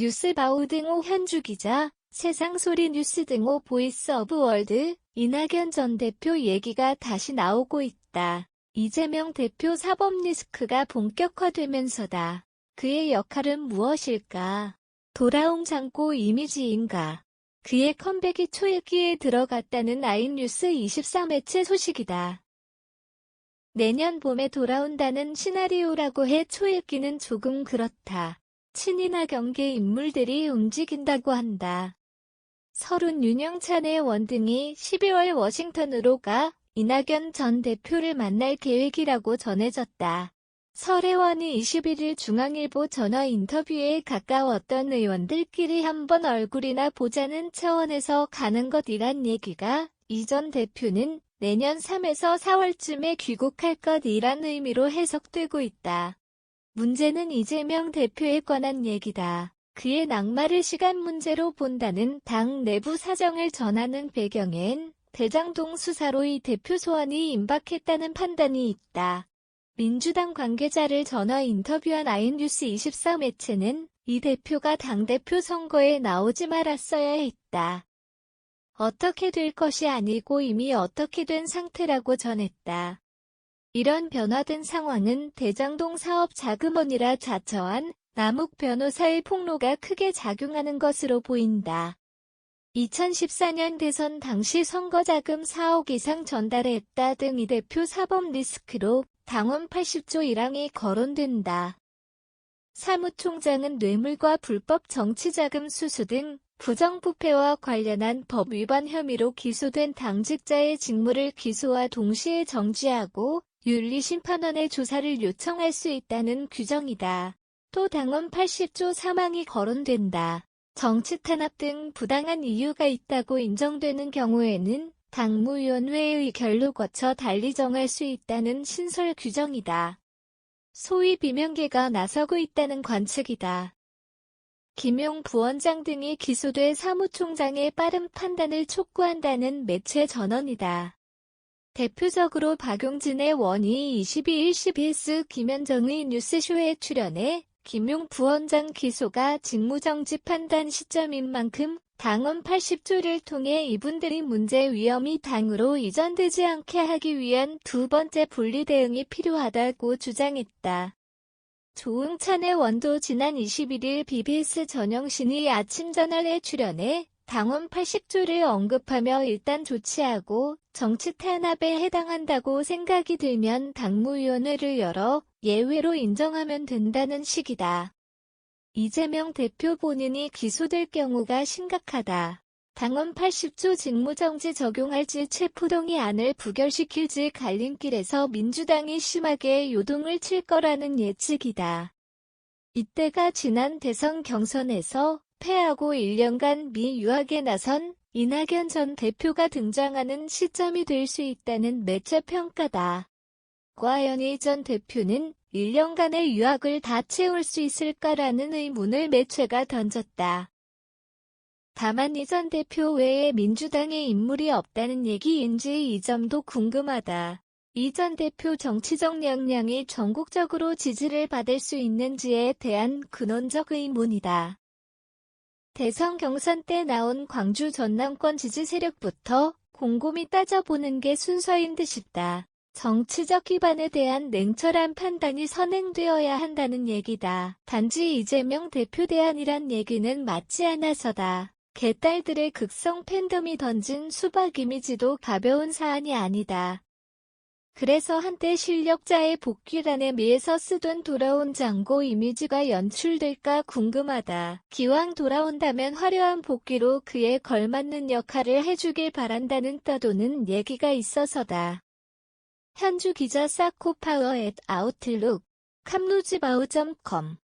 뉴스바우 등호 현주 기자, 세상소리 뉴스 등호 보이스 오브 월드, 이낙연 전 대표 얘기가 다시 나오고 있다. 이재명 대표 사법 리스크가 본격화되면서다. 그의 역할은 무엇일까? 돌아온 창고 이미지인가? 그의 컴백이 초읽기에 들어갔다는 아이뉴스 24 매체 소식이다. 내년 봄에 돌아온다는 시나리오라고 해 초읽기는 조금 그렇다. 친이나 경계 인물들이 움직인다고 한다. 서른 윤영찬의 원등이 12월 워싱턴으로 가 이낙연 전 대표를 만날 계획이라고 전해졌다. 설혜원이 21일 중앙일보 전화 인터뷰에 가까웠던 의원들끼리 한번 얼굴이나 보자는 차원에서 가는 것이란 얘기가 이 전 대표는 내년 3에서 4월쯤에 귀국할 것이란 의미로 해석되고 있다. 문제는 이재명 대표에 관한 얘기다. 그의 낙마를 시간 문제로 본다는 당 내부 사정을 전하는 배경엔 대장동 수사로 이 대표 소환이 임박했다는 판단이 있다. 민주당 관계자를 전화 인터뷰한 아이뉴스 24 매체는 이 대표가 당대표 선거에 나오지 말았어야 했다. 어떻게 될 것이 아니고 이미 어떻게 된 상태라고 전했다. 이런 변화된 상황은 대장동 사업 자금원이라 자처한 남욱 변호사의 폭로가 크게 작용하는 것으로 보인다. 2014년 대선 당시 선거자금 4억 이상 전달했다 등 이 대표 사법 리스크로 당원 80조 1항이 거론된다. 사무총장은 뇌물과 불법 정치자금 수수 등 부정부패와 관련한 법 위반 혐의로 기소된 당직자의 직무를 기소와 동시에 정지하고 윤리심판원의 조사를 요청할 수 있다는 규정이다. 또 당원 80조 사망이 거론된다. 정치 탄압 등 부당한 이유가 있다고 인정되는 경우에는 당무위원회의 결로 거쳐 달리 정할 수 있다는 신설 규정이다. 소위 비명계가 나서고 있다는 관측이다. 김용 부원장 등이 기소돼 사무총장의 빠른 판단을 촉구한다는 매체 전언이다. 대표적으로 박용진의 원이 22일 CBS 김현정의 뉴스쇼에 출연해 김용 부원장 기소가 직무정지 판단 시점인 만큼 당원 80조를 통해 이분들이 문제 위험이 당으로 이전되지 않게 하기 위한 두 번째 분리 대응이 필요하다고 주장했다. 조응찬의 원도 지난 21일 BBS 전영신이 아침 저널에 출연해 당원 80조를 언급하며 일단 조치하고 정치 탄압에 해당한다고 생각이 들면 당무위원회를 열어 예외로 인정하면 된다는 식이다. 이재명 대표 본인이 기소될 경우가 심각하다. 당원 80조 직무정지 적용할지 체포동의 안을 부결시킬지 갈림길에서 민주당이 심하게 요동을 칠 거라는 예측이다. 이때가 지난 대선 경선에서 패하고 1년간 미 유학에 나선 이낙연 전 대표가 등장하는 시점이 될 수 있다는 매체 평가다. 과연 이 전 대표는 1년간의 유학을 다 채울 수 있을까라는 의문을 매체가 던졌다. 다만 이 전 대표 외에 민주당에 인물이 없다는 얘기인지 이 점도 궁금하다. 이 전 대표 정치적 역량이 전국적으로 지지를 받을 수 있는지에 대한 근원적 의문이다. 대선 경선 때 나온 광주 전남권 지지 세력부터 곰곰이 따져보는 게 순서인 듯 싶다. 정치적 기반에 대한 냉철한 판단이 선행되어야 한다는 얘기다. 단지 이재명 대표 대안이란 얘기는 맞지 않아서다. 개딸들의 극성 팬덤이 던진 수박 이미지도 가벼운 사안이 아니다. 그래서 한때 실력자의 복귀란에 미에서 쓰던 돌아온 장고 이미지가 연출될까 궁금하다. 기왕 돌아온다면 화려한 복귀로 그에 걸맞는 역할을 해주길 바란다는 떠도는 얘기가 있어서다. 현주 기자 사코파워 앳 아웃룩 캄루지바우.com